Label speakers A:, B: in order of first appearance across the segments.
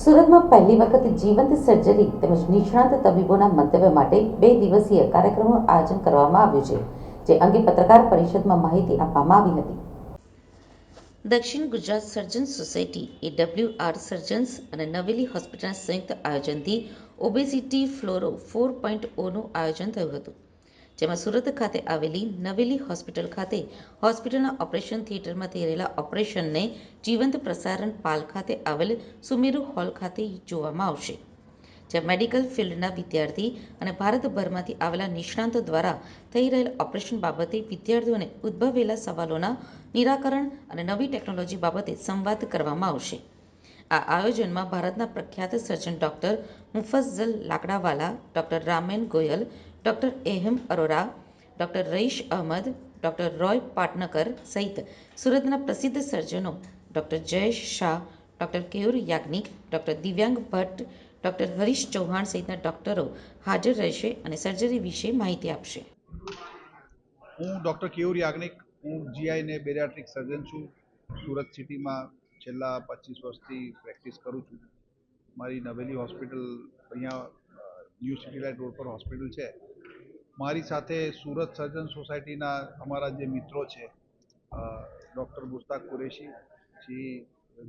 A: સુરતમાં પહેલી વખત જીવંત સર્જરી તેમજ નિષ્ણાત તબીબોના મંતવ્ય માટે બે દિવસીય કાર્યક્રમનું આયોજન કરવામાં આવ્યું છે, જે અંગે પત્રકાર પરિષદમાં માહિતી આપવામાં આવી હતી. દક્ષિણ ગુજરાત સર્જન સોસાયટી એ ડબલ્યુઆર સર્જન્સ અને નવેલી હોસ્પિટલના સંયુક્ત આયોજનથી ઓબેસિટી ફ્લોરો ફોર પોઈન્ટ ઓનું આયોજન થયું હતું. જેમાં સુરત ખાતે આવેલી નવેલી હોસ્પિટલ ખાતે હોસ્પિટલના ઓપરેશન થિયેટરમાં થઈ રહેલા ઓપરેશનને જીવંત પ્રસારણ પાલ ખાતે આવેલ સુમેરુ હોલ ખાતે જોવામાં આવશે, જ્યાં મેડિકલ ફિલ્ડના વિદ્યાર્થી અને ભારતભરમાંથી આવેલા નિષ્ણાંતો દ્વારા થઈ રહેલ ઓપરેશન બાબતે વિદ્યાર્થીઓને ઉદ્ભવેલા સવાલોના નિરાકરણ અને નવી ટેકનોલોજી બાબતે સંવાદ કરવામાં આવશે. આ આયોજનમાં ભારતના પ્રખ્યાત surgeon doctor Mufazzal Lakdawala doctor Ramen Goyal doctor Aham Arora, doctor Raish Ahmad, doctor Roy Patankar સહિત સુરતના પ્રસિદ્ધ સર્જનો doctor Jayesh Shah, doctor Keyur Yagnik, doctor Divyang Bhatt, doctor Harish Chauhan સહિતના ડોક્ટરો હાજર રહેશે અને સર્જરી વિશે માહિતી આપશે.
B: હું ડૉક્ટર કેયુર યાજ્ઞિક, હું જીઆઈ ને બેરિયાટ્રિક સર્જન છું. સુરત સિટીમાં છેલ્લા પચીસ વર્ષથી પ્રેક્ટિસ કરું છું. મારી નવેલી હોસ્પિટલ અહીંયા ન્યૂ સિટી લાઇટ રોડ પર હોસ્પિટલ છે. મારી સાથે સુરત સર્જન સોસાયટીના અમારા જે મિત્રો છે ડૉક્ટર મુસ્તાક કુરેશી પછી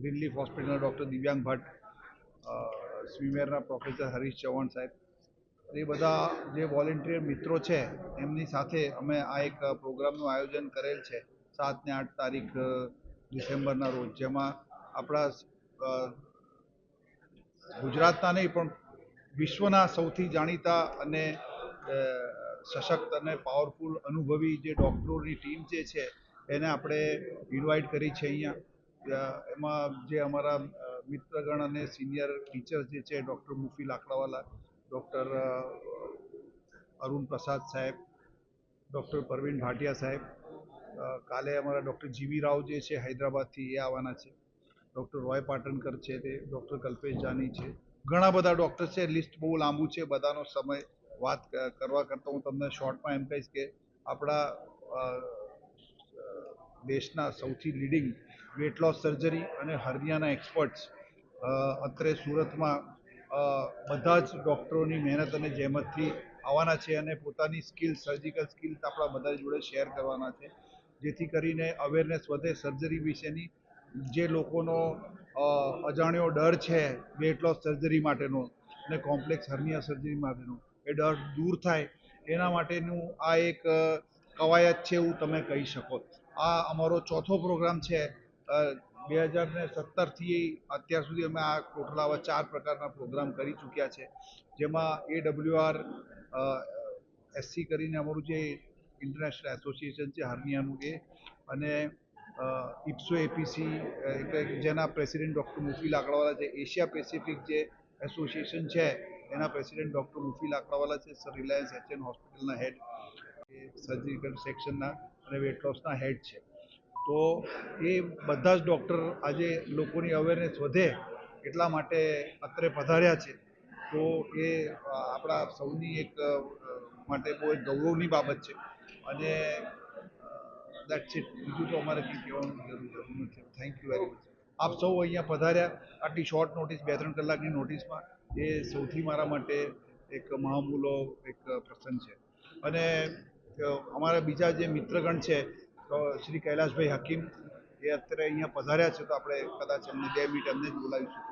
B: રિલીફ હોસ્પિટલના ડૉક્ટર દિવ્યાંગ ભટ્ટ સ્વિમેરના પ્રોફેસર હરીશ ચૌહાણ સાહેબ, એ બધા જે વોલેન્ટિયર મિત્રો છે, એમની સાથે અમે આ એક પ્રોગ્રામનું આયોજન કરેલ છે સાત ને આઠ તારીખ ડિસેમ્બરના રોજ, જેમાં આપણા ગુજરાતના નહીં પણ વિશ્વના સૌથી જાણીતા અને સશક્ત અને પાવરફુલ અનુભવી જે ડૉક્ટરોની ટીમ જે છે, એને આપણે ઇન્વાઇટ કરી છે અહીંયા. એમાં જે અમારા મિત્રગણ અને સિનિયર ટીચર્સ જે છે ડૉક્ટર મુફી લાકડાવાલા ડૉક્ટર અરુણ પ્રસાદ સાહેબ ડૉક્ટર પરવીન ભાટિયા સાહેબ કાલે અમારા ડૉક્ટર જીવી રાવ જે છે, હૈદરાબાદથી એ આવવાના છે. ડૉક્ટર રોય પાટણકર છે તે ડૉક્ટર કલ્પેશ જાની છે. ઘણા બધા ડૉક્ટર છે લિસ્ટ બહુ લાંબુ છે, બધાનો સમય વાત કરવા કરતાં હું તમને શોર્ટમાં એમ કહીશ કે આપણા દેશના સૌથી લીડિંગ વેટ લોસ સર્જરી અને હર્નિયાના એક્સપર્ટ્સ અત્રે સુરતમાં બધા જ ડૉક્ટરોની મહેનત અને જહેમતથી આવવાના છે અને પોતાની સ્કિલ સર્જિકલ સ્કિલ્સ આપણા બધા જોડે શેર કરવાના છે. જેથી કરીને અવેરનેસ વધે સર્જરી વિશેની. જે લોકોનો અજાણ્યો ડર છે વેટ લોસ સર્જરી માટેનો અને કોમ્પ્લેક્સ હર્નિયા સર્જરી માટેનો. એ ડર દૂર થાય, એના માટેનું આ એક કવાયત છે એવું તમે કહી શકો. આ અમારો ચોથો પ્રોગ્રામ છે. બે હજાર ને સત્તરથી અત્યાર સુધી અમે આ ટોટલ આવા ચાર પ્રકારના પ્રોગ્રામ કરી ચૂક્યા છે. જેમાં એ ડબલ્યુ આર એસસી કરીને અમારું જે ઇન્ટરનેશનલ એસોસિએશન છે, હર્નિયાનું એ, અને ઇપ્સો એપીસી એટલે જેના પ્રેસિડેન્ટ ડૉક્ટર મુફી લાકડાવાલા છે એશિયા પેસિફિક જે એસોસિએશન છે એના પ્રેસિડેન્ટ ડૉક્ટર મુફી લાકડાવાલા છે, સર રિલાયન્સ એચએન હોસ્પિટલના હેડ એ સર્જિકલ સેક્શનના અને વેટ લોસના હેડ છે. તો એ બધા જ ડૉક્ટર આજે લોકોની અવેરનેસ વધે એટલા માટે અત્રે પધાર્યા છે. તો એ આપણા સૌની એક માટે બહુ એક ગૌરવની બાબત છે. અને દેટ્સ ઇટ બીજું તો અમારે કંઈ કહેવાનું જરૂર જરૂર નથી. થેન્ક યુ વેરી મચ આપ સૌ અહીંયા પધાર્યા. આટલી શોર્ટ નોટિસ બે ત્રણ કલાકની નોટિસમાં એ સૌથી મારા માટે એક મહામૂલો એક પ્રસંગ છે. અને અમારા બીજા જે મિત્રગણ છે તો શ્રી કૈલાશભાઈ હકીમ, એ અત્યારે અહીંયા પધાર્યા છે, તો આપણે કદાચ એમને બે મિનિટ એમને જ બોલાવીશું.